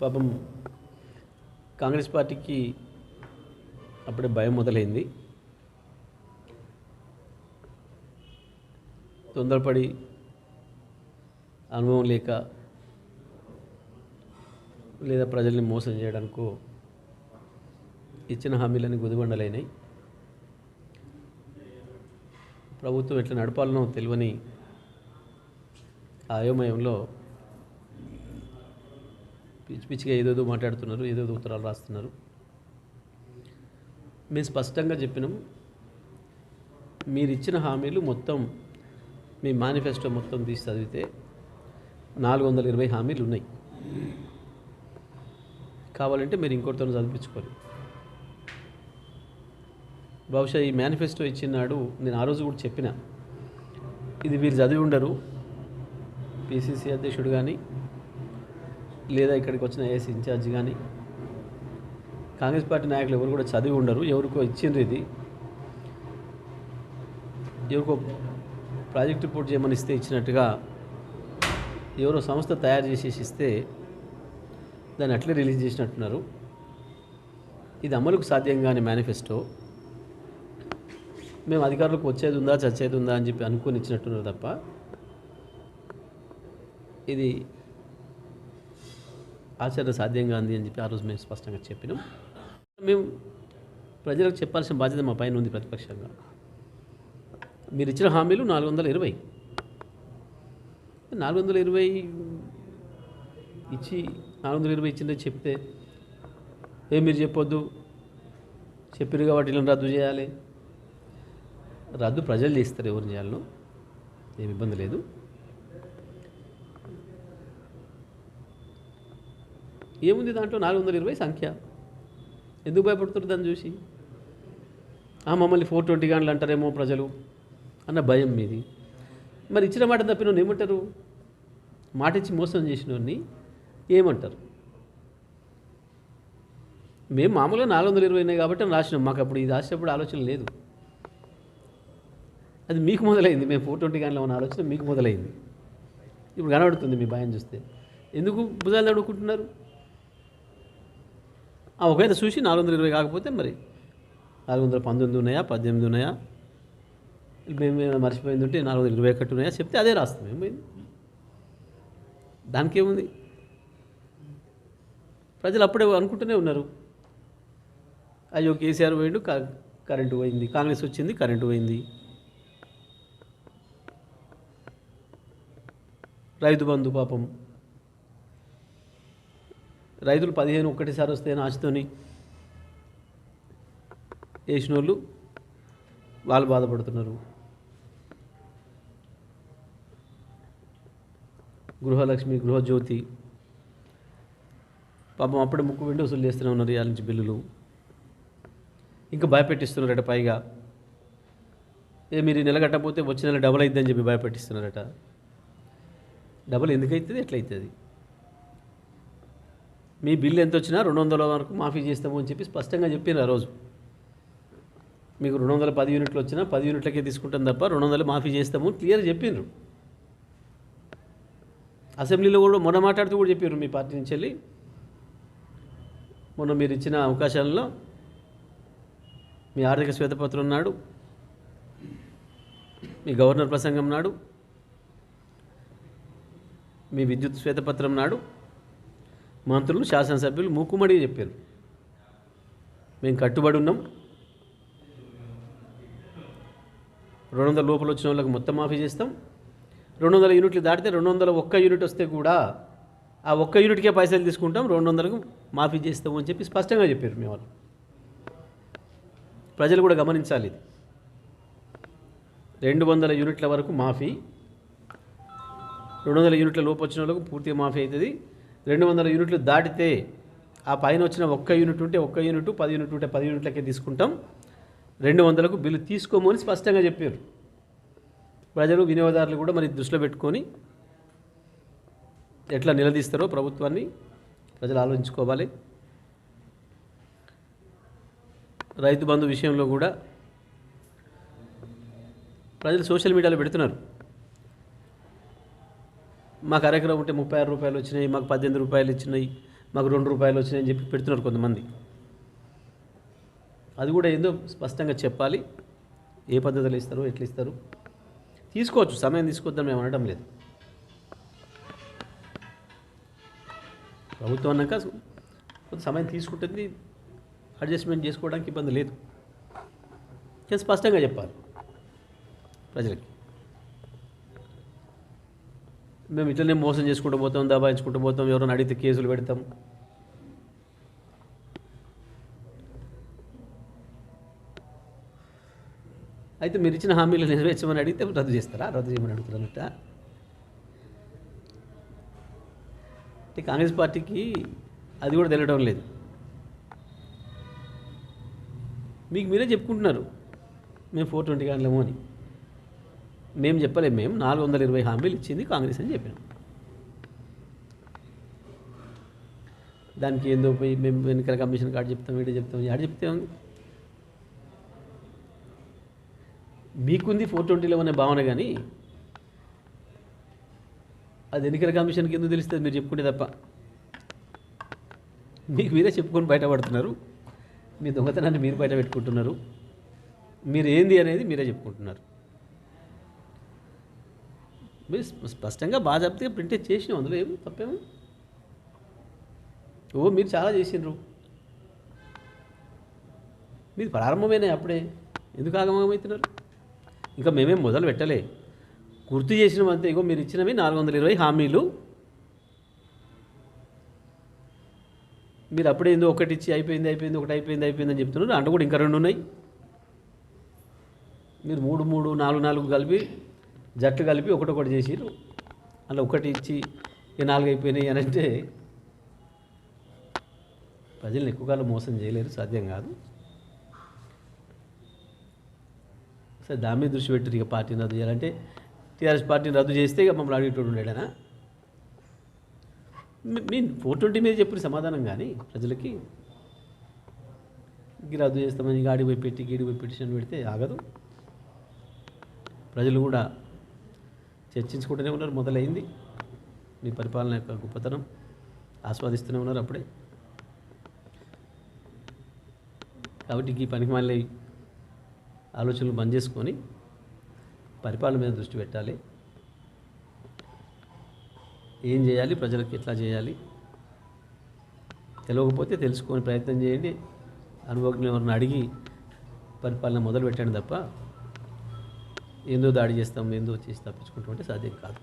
పాపం కాంగ్రెస్ పార్టీకి అప్పుడే భయం మొదలైంది. తొందరపడి అనుభవం లేక లేదా ప్రజల్ని మోసం చేయడానికో ఇచ్చిన హామీలని గుదిబండలైనాయి. ప్రభుత్వం ఎట్లా నడపాలనో తెలియని అయోమయంలో పిచ్చి పిచ్చిగా ఏదేదో మాట్లాడుతున్నారు ఏదేదో ఉత్తరాలు రాస్తున్నారు. మేము స్పష్టంగా చెప్పినాం మీరు ఇచ్చిన హామీలు మొత్తం మీ మేనిఫెస్టో మొత్తం తీసి చదివితే నాలుగు వందల ఇరవై హామీలు ఉన్నాయి. కావాలంటే మీరు ఇంకోటితో చదివించుకోవాలి బహుశా ఈ మేనిఫెస్టో ఇచ్చినాడు నేను ఆ రోజు కూడా చెప్పిన. ఇది వీరు చదివి ఉండరు. పిసిసి అధ్యక్షుడు కానీ లేదా ఇక్కడికి వచ్చిన ఏఎస్ ఇన్ఛార్జ్ కానీ కాంగ్రెస్ పార్టీ నాయకులు ఎవరు కూడా చదివి ఉండరు ఎవరికో ఇచ్చిండ్రు ఇది. ఎవరికో ప్రాజెక్ట్ రిపోర్ట్ చేయమని ఇస్తే ఇచ్చినట్టుగా ఎవరో సంస్థ తయారు చేసేసి ఇస్తే దాన్ని అట్లే రిలీజ్ చేసినట్టున్నారు. ఇది అమలుకు సాధ్యం కాని మేనిఫెస్టో. మేము అధికారులకు వచ్చేది ఉందా చచ్చేది ఉందా అని చెప్పి అనుకొని ఇచ్చినట్టున్నారు తప్ప ఇది ఆచరణ సాధ్యం ఉంది అని చెప్పి ఆ రోజు మేము స్పష్టంగా చెప్పినాం. మేము ప్రజలకు చెప్పాల్సిన బాధ్యత మా పైన ఉంది ప్రతిపక్షంగా. మీరు ఇచ్చిన హామీలు నాలుగు వందల ఇరవై. నాలుగు వందల ఇరవై ఇచ్చి నాలుగు వందల ఇరవై ఇచ్చిందని చెప్తే ఏం మీరు చెప్పొద్దు? చెప్పారు కాబట్టి ఇలా రద్దు చేయాలి. రద్దు ప్రజలు చేస్తారు ఎవరు చేయాలనో ఏమి ఇబ్బంది లేదు. ఏముంది దాంట్లో? నాలుగు వందల ఇరవై సంఖ్య. ఎందుకు భయపడుతున్నారు దాన్ని చూసి? ఆ మమ్మల్ని ఫోర్ ట్వంటీ గంటలు అంటారేమో ప్రజలు అన్న భయం మీది. మరి ఇచ్చిన మాట తప్పిన ఏమంటారు? మాట ఇచ్చి మోసం చేసిన ఏమంటారు? మేము మామూలుగా నాలుగు వందల ఇరవై ఉన్నాయి కాబట్టి రాసినాం. మాకు అప్పుడు ఇది రాసేటప్పుడు ఆలోచన లేదు. అది మీకు మొదలైంది. మేము ఫోర్ ట్వంటీ గంటల ఉన్న ఆలోచన మీకు మొదలైంది. ఇప్పుడు కనబడుతుంది మీ భయం చూస్తే. ఎందుకు భుజాలు నడుకుంటున్నారు ఒకవేళ చూసి నాలుగు వందల ఇరవై కాకపోతే మరి నాలుగు వందల పంతొమ్మిది ఉన్నాయా పద్దెనిమిది ఉన్నాయా? మేము మర్చిపోయింది ఉంటే నాలుగు వందల ఇరవై ఒకటి ఉన్నాయా? చెప్తే అదే రాస్తాం. ఏమైంది? దానికి ఏముంది ప్రజలు అప్పుడే అనుకుంటూనే ఉన్నారు. అయ్యో కేసీఆర్ పోయిండు క- కరెంటు పోయింది కాంగ్రెస్ వచ్చింది కరెంటు పోయింది. రైతు బంధు పాపం. రైతులు పదిహేను ఒక్కటిసారి వస్తే నాచుతోని ఆశతోని వేసిన వాళ్ళు వాళ్ళు బాధపడుతున్నారు. గృహలక్ష్మి గృహజ్యోతి పాపం అప్పుడే ముక్కు వెండి వసూలు చేస్తూనే ఉన్నారు ఇవాళ నుంచి బిల్లులు. ఇంకా భయపెట్టిస్తున్నారట పైగా. ఏ మీరు నెల కట్టకపోతే వచ్చే నెల డబుల్ అయిద్దని చెప్పి భయపెట్టిస్తున్నారట. డబుల్ ఎందుకు అవుతుంది ఎట్లా అవుతుంది మీ బిల్లు ఎంత వచ్చినా రెండు వందల వరకు మాఫీ చేస్తాము అని చెప్పి స్పష్టంగా చెప్పారు ఆ రోజు. మీకు రెండు వందల పది యూనిట్లు వచ్చినా పది యూనిట్లకే తీసుకుంటాం తప్ప రెండు వందలు మాఫీ చేస్తాము క్లియర్ చెప్పిండ్రు అసెంబ్లీలో కూడా మొన్న మాట్లాడుతూ కూడా చెప్పారు మీ పార్టీ నుంచి వెళ్ళి. మొన్న మీరు ఇచ్చిన అవకాశాలలో మీ ఆర్థిక శ్వేతపత్రం నాడు మీ గవర్నర్ ప్రసంగం నాడు మీ విద్యుత్ శ్వేతపత్రం నాడు మంత్రులు శాసనసభ్యులు మూకుమడి చెప్పారు. మేము కట్టుబడి ఉన్నాం. రెండు వందల లోపల వచ్చిన వాళ్ళకి మొత్తం మాఫీ చేస్తాం. రెండు వందల యూనిట్లు దాటితే రెండు వందల ఒక్క యూనిట్ వస్తే కూడా ఆ ఒక్క యూనిట్కే పైసలు తీసుకుంటాం. రెండు వందలకు మాఫీ చేస్తాము అని చెప్పి స్పష్టంగా చెప్పారు మీ వాళ్ళు. ప్రజలు కూడా గమనించాలి ఇది. రెండు వందల యూనిట్ల వరకు మాఫీ. రెండు వందల యూనిట్ల లోపు వచ్చిన వాళ్ళకు పూర్తిగా మాఫీ అవుతుంది. రెండు వందల యూనిట్లు దాటితే ఆ పైన వచ్చిన ఒక్క యూనిట్ ఉంటే ఒక్క యూనిట్ పది యూనిట్ ఉంటే పది యూనిట్లకే తీసుకుంటాం. రెండు వందలకు బిల్లు తీసుకోమని స్పష్టంగా చెప్పారు. ప్రజలు వినియోగదారులు కూడా మరి దృష్టిలో పెట్టుకొని ఎట్లా నిలదీస్తారో ప్రభుత్వాన్ని ప్రజలు ఆలోచించుకోవాలి. రైతు బంధు విషయంలో కూడా ప్రజలు సోషల్ మీడియాలో పెడుతున్నారు. మాకు అరెకరం ఉంటే ముప్పై ఆరు రూపాయలు వచ్చినాయి మాకు పద్దెనిమిది రూపాయలు ఇచ్చినాయి మాకు రెండు రూపాయలు వచ్చినాయి అని చెప్పి పెడుతున్నారు కొంతమంది. అది కూడా ఏందో స్పష్టంగా చెప్పాలి. ఏ పద్ధతులు ఇస్తారు ఎట్లా ఇస్తారు? తీసుకోవచ్చు సమయం తీసుకొద్దాం మేము అనడం లేదు. ప్రభుత్వం అన్నాక కొంత సమయం తీసుకుంటుంది అడ్జస్ట్మెంట్ చేసుకోవడానికి ఇబ్బంది లేదు. కానీ స్పష్టంగా చెప్పాలి ప్రజలకి. మేము ఇట్లనే మోసం చేసుకుంటూ పోతాం దబాయించుకుంటూ పోతాం ఎవరైనా అడిగితే కేసులు పెడతాం. అయితే మీరు ఇచ్చిన హామీలు నెరవేర్చమని అడిగితే రద్దు చేస్తారా? రద్దు చేయమని అడుగుతారన్నట్ట అంటే కాంగ్రెస్ పార్టీకి అది కూడా తెలియడం లేదు. మీకు మీరే చెప్పుకుంటున్నారు. మేము ఫోర్ ట్వంటీ కానలేము అని. మేము చెప్పలేము మేము నాలుగు వందల ఇరవై హామీలు ఇచ్చింది కాంగ్రెస్ అని చెప్పినాం దానికి ఏందో పోయి మేము ఎన్నికల కమిషన్ కార్డు చెప్తాం వీడియో చెప్తాం ఆడ చెప్తే. ఉంది? మీకుంది ఫోర్ ట్వంటీలో అనే భావన కానీ అది ఎన్నికల కమిషన్కి ఎందుకు తెలుస్తుంది మీరు చెప్పుకుంటే తప్ప? మీకు మీరే చెప్పుకొని బయటపడుతున్నారు మీ దొంగతనాన్ని మీరు బయట పెట్టుకుంటున్నారు. మీరు ఏంది అనేది మీరే చెప్పుకుంటున్నారు. మీరు స్పష్టంగా బాగా చెప్తే ప్రింట్ చేసినాం అందులో ఏమి తప్పేమో? ఓ మీరు చాలా చేసిండ్రు. మీరు ప్రారంభమైనాయి అప్పుడే? ఎందుకు ఆగమవుతున్నారు ఇంకా మేమేం మొదలు పెట్టలే. గుర్తు చేసినాం అంతే ఇగో మీరు ఇచ్చినవి నాలుగు వందల ఇరవై హామీలు. మీరు అప్పుడే ఏందో ఒకటి ఇచ్చి అయిపోయింది అయిపోయింది ఒకటి అయిపోయింది అయిపోయింది అని చెప్తున్నారు అంటే కూడా ఇంకా రెండు ఉన్నాయి మీరు మూడు మూడు నాలుగు నాలుగు కలిపి జట్లు కలిపి ఒకటొకటి చేసిరు అలా ఒకటి ఇచ్చి ఇక నాలుగు అయిపోయినాయి అని అంటే ప్రజల్ని ఎక్కువ కాలం మోసం చేయలేరు సాధ్యం కాదు. సరే దాని మీద దృష్టి పెట్టారు ఇక పార్టీని రద్దు చేయాలంటే. టీఆర్ఎస్ పార్టీని రద్దు చేస్తే ఇక మమ్మల్ని అడిగేటోడు ఉండేడనా? మీన్ ఫోర్ ట్వంటీ మీద చెప్పిన సమాధానం కానీ ప్రజలకి ఇంక రద్దు చేస్తామని గాడి పోయి పెట్టి గీడి పోయి పిటిషన్ పెడితే ఆగదు. ప్రజలు కూడా చర్చించుకుంటూనే ఉన్నారు. మొదలైంది. మీ పరిపాలన యొక్క గొప్పతనం. ఆస్వాదిస్తూనే ఉన్నారు అప్పుడే. కాబట్టి ఈ పనికి మళ్ళీ ఆలోచనలు బంద్ చేసుకొని పరిపాలన మీద దృష్టి పెట్టాలి. ఏం చేయాలి? ప్రజలకు ఎట్లా చేయాలి? తెలియకపోతే తెలుసుకొని ప్రయత్నం చేయండి. అనుభవజ్ఞులు ఎవరిని అడిగి పరిపాలన మొదలు పెట్టండి తప్ప ఏందో దాడి చేస్తాం ఏందో వచ్చేసి తప్పించుకుంటాం అంటే సాధ్యం కాదు.